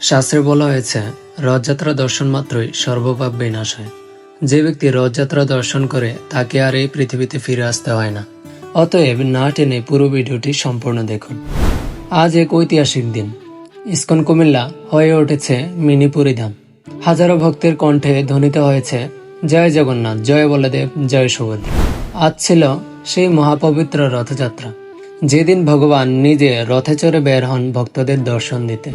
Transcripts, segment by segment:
শাস্ত্রে বলা হয়েছে, রথযাত্রা দর্শন মাত্রই সর্বপাপ বিনাশ হয়। যে ব্যক্তি রথযাত্রা দর্শন করে, তাকে আর এই পৃথিবীতে ফিরে আসতে হয় না। অতএব না টেনে পুরো ভিডিওটি সম্পূর্ণ দেখুন। আজ এক ঐতিহাসিক দিন। ইস্কন কুমিল্লা হয়ে উঠেছে মিনি পুরীধাম হাজারো ভক্তের কণ্ঠে ধ্বনিত হয়েছে, জয় জগন্নাথ, জয় বলদেব, জয় সুভদ্রা। আজ ছিল সেই মহাপবিত্র রথযাত্রা। যেদিন ভগবান নিজে রথে চড়ে বের হন ভক্তদের দর্শন দিতে।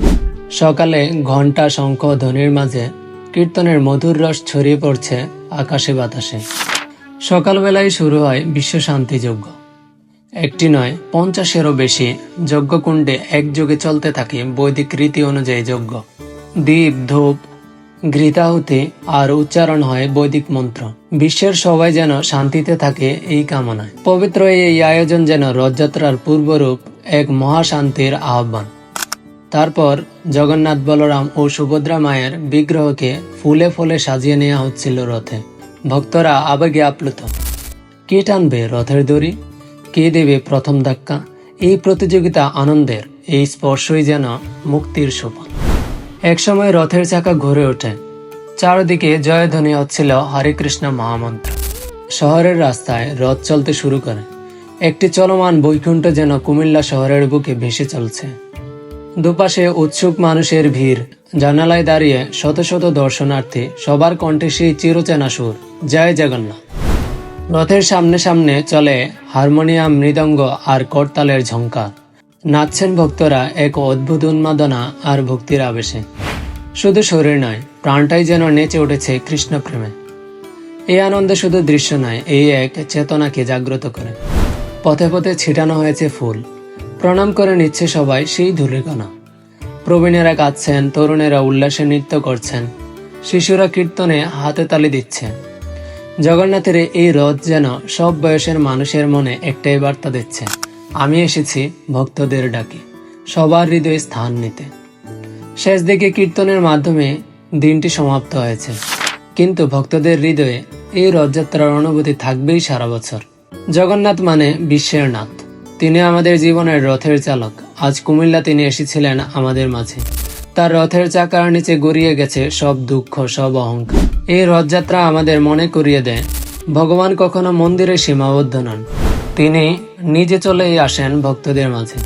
সকালে ঘণ্টা শঙ্খ ধ্বনির মাঝে কীর্তনের মধুর রস ছড়িয়ে পড়ছে আকাশে বাতাসে। সকালবেলায় শুরু হয় বিশ্ব শান্তি যজ্ঞ একটি নয়, পঞ্চাশেরও বেশি যজ্ঞকুণ্ডে একযোগে চলতে থাকে বৈদিক রীতি অনুযায়ী যজ্ঞ। দ্বীপ, ধূপ, ঘৃতাহুতি আর উচ্চারণ হয় বৈদিক মন্ত্র। বিশ্বের সবাই যেন শান্তিতে থাকে এই কামনায়। পবিত্র এই আয়োজন যেন রথযাত্রার পূর্বরূপ এক মহাশান্তির আহ্বান। তারপর জগন্নাথ বলরাম ও সুভদ্রা মায়ের বিগ্রহকে ফুলে ফুলে সাজিয়ে নেওয়া হচ্ছিল রথে। ভক্তরা আবেগে আপ্লুত। কে টানবে রথের দড়ি? কে দেবে প্রথম ধাক্কা? এই প্রতিযোগিতা আনন্দের, এই স্পর্শই যেন মুক্তির সোপান একসময় রথের চাকা ঘুরে ওঠে। চারদিকে জয়ধ্বনি হচ্ছিল হরে কৃষ্ণ মহামন্ত্র। শহরের রাস্তায় রথ চলতে শুরু করে। একটি চলমান বৈকুণ্ঠ যেন কুমিল্লা শহরের বুকে ভেসে চলছে। দুপাশে উৎসুক মানুষের ভিড়। জানালায় দাঁড়িয়ে শত শত দর্শনার্থী, সবার কণ্ঠে সেই চিরচেনা সুর। জয় জগন্নাথ। রথের সামনে সামনে চলে হারমোনিয়াম মৃদঙ্গ আর করতালের ঝঙ্কার নাচছেন ভক্তরা এক অদ্ভুত উন্মাদনা আর ভক্তির আবেশে। শুধু শরীর নয়, প্রাণটাই যেন নেচে উঠেছে কৃষ্ণপ্রেমে। এই আনন্দে শুধু দৃশ্য নয়, এই এক চেতনাকে জাগ্রত করে। পথে পথে ছিটানো হয়েছে ফুল। প্রণাম করে নিচ্ছে সবাই সেই ধূলিকণা প্রবীণেরা কাঁদছেন তরুণেরা উল্লাসে নৃত্য করছেন, শিশুরা কীর্তনে হাতে তালি দিচ্ছে জগন্নাথের এই রথ যেন সব বয়সের মানুষের মনে একটাই বার্তা দিচ্ছে, আমি এসেছি ভক্তদের ডাকে, সবার হৃদয়ে স্থান নিতে। শেষ দিকে কীর্তনের মাধ্যমে দিনটি সমাপ্ত হয়েছে, কিন্তু ভক্তদের হৃদয়ে এই রথযাত্রার অনুভূতি থাকবেই সারা বছর। জগন্নাথ মানে বিশ্বের নাথ। তিনি আমাদের জীবনের রথের চালক। আজ কুমিল্লা তিনি এসেছিলেন আমাদের মাঝে। তার রথের চাকার নিচে গড়িয়ে গেছে সব দুঃখ, সব অহংকার। এই রথযাত্রা আমাদের মনে করিয়ে দেয়, ভগবান কখনো মন্দিরে সীমাবদ্ধ নন। তিনি নিজে চলেই আসেন ভক্তদের মাঝে।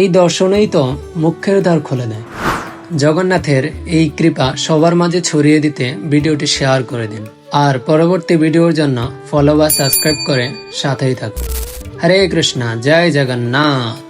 এই দর্শনেই তো মুখ্যের দ্বার খুলে দেয়। জগন্নাথের এই কৃপা সবার মাঝে ছড়িয়ে দিতে ভিডিওটি শেয়ার করে দিন। আর পরবর্তী ভিডিওর জন্য ফলো বা সাবস্ক্রাইব করে সাথেই থাকুন। হরে কৃষ্ণা জয় জগন্নাথ